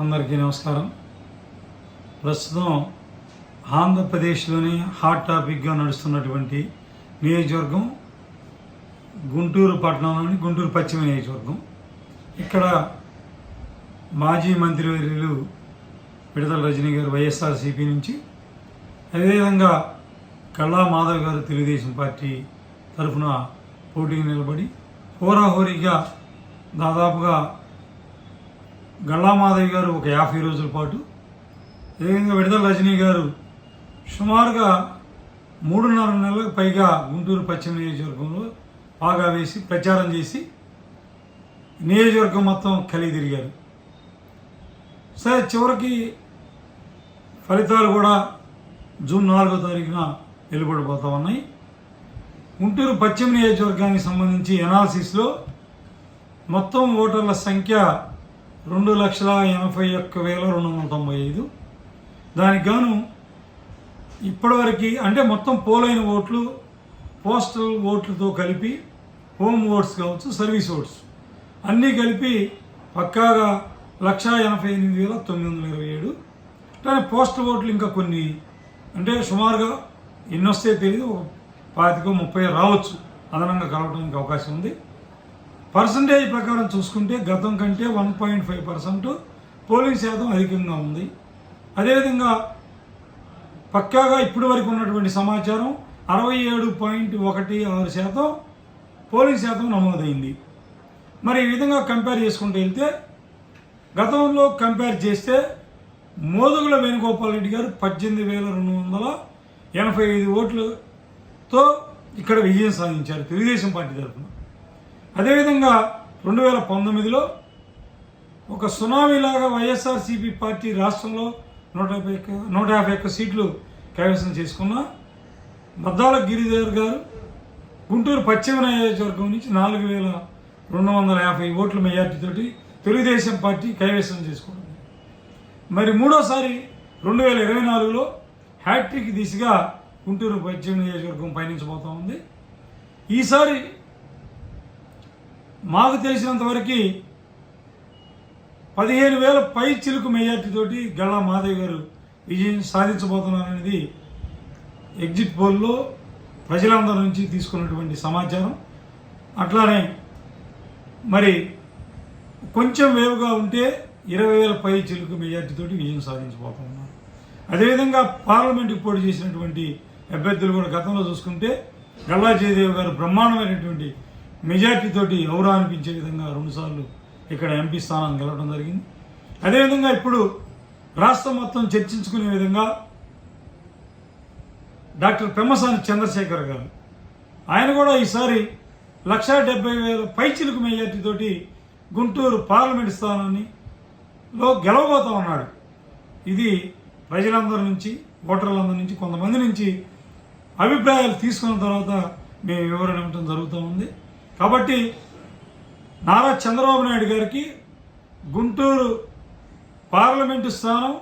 అందరికీ నమస్కారం. ప్రస్తుతం ఆంధ్రప్రదేశ్లోని హాట్ టాపిక్గా నడుస్తున్నటువంటి నియోజకవర్గం గుంటూరు పట్టణంలోని గుంటూరు పశ్చిమ నియోజకవర్గం. ఇక్కడ మాజీ మంత్రివర్యులు విడతల రజనీ గారు వైఎస్ఆర్సీపీ నుంచి అదేవిధంగా కళ్ళా మాధవ్ గారు తెలుగుదేశం పార్టీ తరఫున పోటీకి నిలబడి హోరాహోరీగా దాదాపుగా గల్లా మాధవి గారు ఒక యాభై రోజుల పాటు అదేవిధంగా విడదల రజనీ గారు సుమారుగా మూడున్నర నెలలకు పైగా గుంటూరు పశ్చిమ నియోజకవర్గంలో బాగా వేసి ప్రచారం చేసి నియోజకవర్గం మొత్తం కలిగి తిరిగారు. సరే చివరికి ఫలితాలు కూడా జూన్ నాలుగో తారీఖున వెలువడిపోతా ఉన్నాయి. గుంటూరు పశ్చిమ నియోజకవర్గానికి సంబంధించి ఎనాలిసిస్లో మొత్తం ఓటర్ల సంఖ్య రెండు లక్షల ఎనభై ఒక్క వేల రెండు వందల తొంభై ఐదు. దానికి గాను ఇప్పటివరకు అంటే మొత్తం పోలైన ఓట్లు పోస్టల్ ఓట్లతో కలిపి హోమ్ ఓట్స్ కావచ్చు సర్వీస్ ఓట్స్. అన్నీ కలిపి పక్కాగా లక్ష ఎనభై ఎనిమిది వేల తొమ్మిది వందల ఇరవై ఏడు. కానీ పోస్టల్ ఓట్లు ఇంకా కొన్ని అంటే సుమారుగా ఎన్ని వస్తాయో తెలియదు పాతిక పాతికో ముప్పై రావచ్చు. అదనంగా కలవడానికి అవకాశం ఉంది. పర్సంటేజ్ ప్రకారం చూసుకుంటే గతం కంటే one point five percent polling శాతం అధికంగా ఉంది. అదేవిధంగా పక్కాగా ఇప్పటి వరకు ఉన్నటువంటి సమాచారం అరవై ఏడు పాయింట్ ఒకటి ఆరు శాతం పోలింగ్ శాతం నమోదైంది. మరి ఈ విధంగా కంపేర్ చేసుకుంటూ వెళ్తే గతంలో కంపేర్ చేస్తే మోదుగుల వేణుగోపాల్ రెడ్డి గారు పద్దెనిమిది వేల రెండు వందల ఎనభై ఐదు ఓట్లతో ఇక్కడ విజయం సాధించారు తెలుగుదేశం పార్టీ తరఫున. అదేవిధంగా రెండు వేల పంతొమ్మిదిలో ఒక సునామీలాగా వైఎస్ఆర్సీపీ పార్టీ రాష్ట్రంలో నూట యాభై నూట యాభై ఒక్క సీట్లు కైవసం చేసుకున్న మద్దాల గిరిధర్ గారు గుంటూరు పశ్చిమ నియోజకవర్గం నుంచి నాలుగు వేల రెండు వందల యాభై ఓట్ల మెజార్టీతోటి తెలుగుదేశం పార్టీ కైవసం చేసుకోవడం మరి మూడోసారి రెండు వేల ఇరవై నాలుగులో హ్యాట్రిక్ దిశగా గుంటూరు పశ్చిమ నియోజకవర్గం పయనించబోతూ ఉంది. ఈసారి మాకు తెలిసినంత వరకు పదిహేను వేల పై చిలుకు మెజార్టీతోటి గల్లా మాధవ్ గారు విజయం సాధించబోతున్నారనేది ఎగ్జిట్ పోల్లో ప్రజలందరి నుంచి తీసుకున్నటువంటి సమాచారం. అట్లానే మరి కొంచెం వేవుగా ఉంటే ఇరవై వేల పై చిలుకు మెజార్టీతోటి విజయం సాధించబోతున్నారు. అదేవిధంగా పార్లమెంటుకు పోటీ చేసినటువంటి అభ్యర్థులు కూడా గతంలో చూసుకుంటే గల్లా జయదేవ్ గారు బ్రహ్మాండమైనటువంటి మెజార్టీతోటి ఎవరు అనిపించే విధంగా రెండుసార్లు ఇక్కడ ఎంపీ స్థానాన్ని గెలవడం జరిగింది. అదేవిధంగా ఇప్పుడు రాష్ట్రం మొత్తం చర్చించుకునే విధంగా డాక్టర్ పెమ్మసాని చంద్రశేఖర్ గారు ఆయన కూడా ఈసారి లక్షా డెబ్బై వేల పైచిలుకు మెజార్టీతోటి గుంటూరు పార్లమెంట్ స్థానాన్ని లో గెలవబోతా ఉన్నాడు. ఇది ప్రజలందరి నుంచి ఓటర్లందరి నుంచి కొంతమంది నుంచి అభిప్రాయాలు తీసుకున్న తర్వాత మేము వివరణ ఇవ్వడం జరుగుతూ ఉంది. కాబట్టి నారా చంద్రబాబు నాయుడు గారికి గుంటూరు పార్లమెంటు స్థానం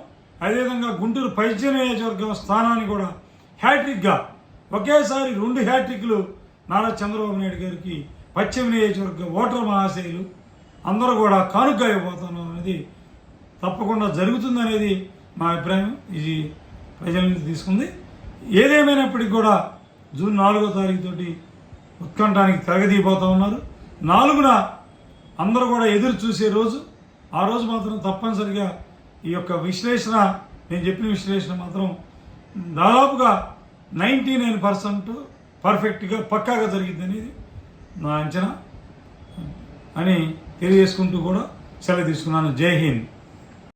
అదేవిధంగా గుంటూరు పైద్య నియోజకవర్గం స్థానాన్ని కూడా హ్యాట్రిక్గా ఒకేసారి రెండు హ్యాట్రిక్లు నారా చంద్రబాబు నాయుడు గారికి పశ్చిమ నియోజకవర్గ ఓటర్ మహాశయులు అందరూ కూడా కానుక అయిపోతున్నాం అనేది తప్పకుండా జరుగుతుందనేది మా అభిప్రాయం. ఇది ప్రజల నుంచి తీసుకుంది. ఏదేమైనప్పటికీ కూడా జూన్ నాలుగో తారీఖు తోటి ఉత్కంఠానికి తెగదీపోతూ ఉన్నారు. నాలుగున అందరూ కూడా ఎదురు చూసే రోజు. ఆ రోజు మాత్రం తప్పనిసరిగా ఈ యొక్క విశ్లేషణ నేను చెప్పిన విశ్లేషణ మాత్రం దాదాపుగా నైంటీ నైన్ పర్సెంట్ పర్ఫెక్ట్గా పక్కాగా జరిగింది అనేది నా అంచనా అని తెలియజేసుకుంటూ కూడా సెలవు తీసుకున్నాను. జై హింద్.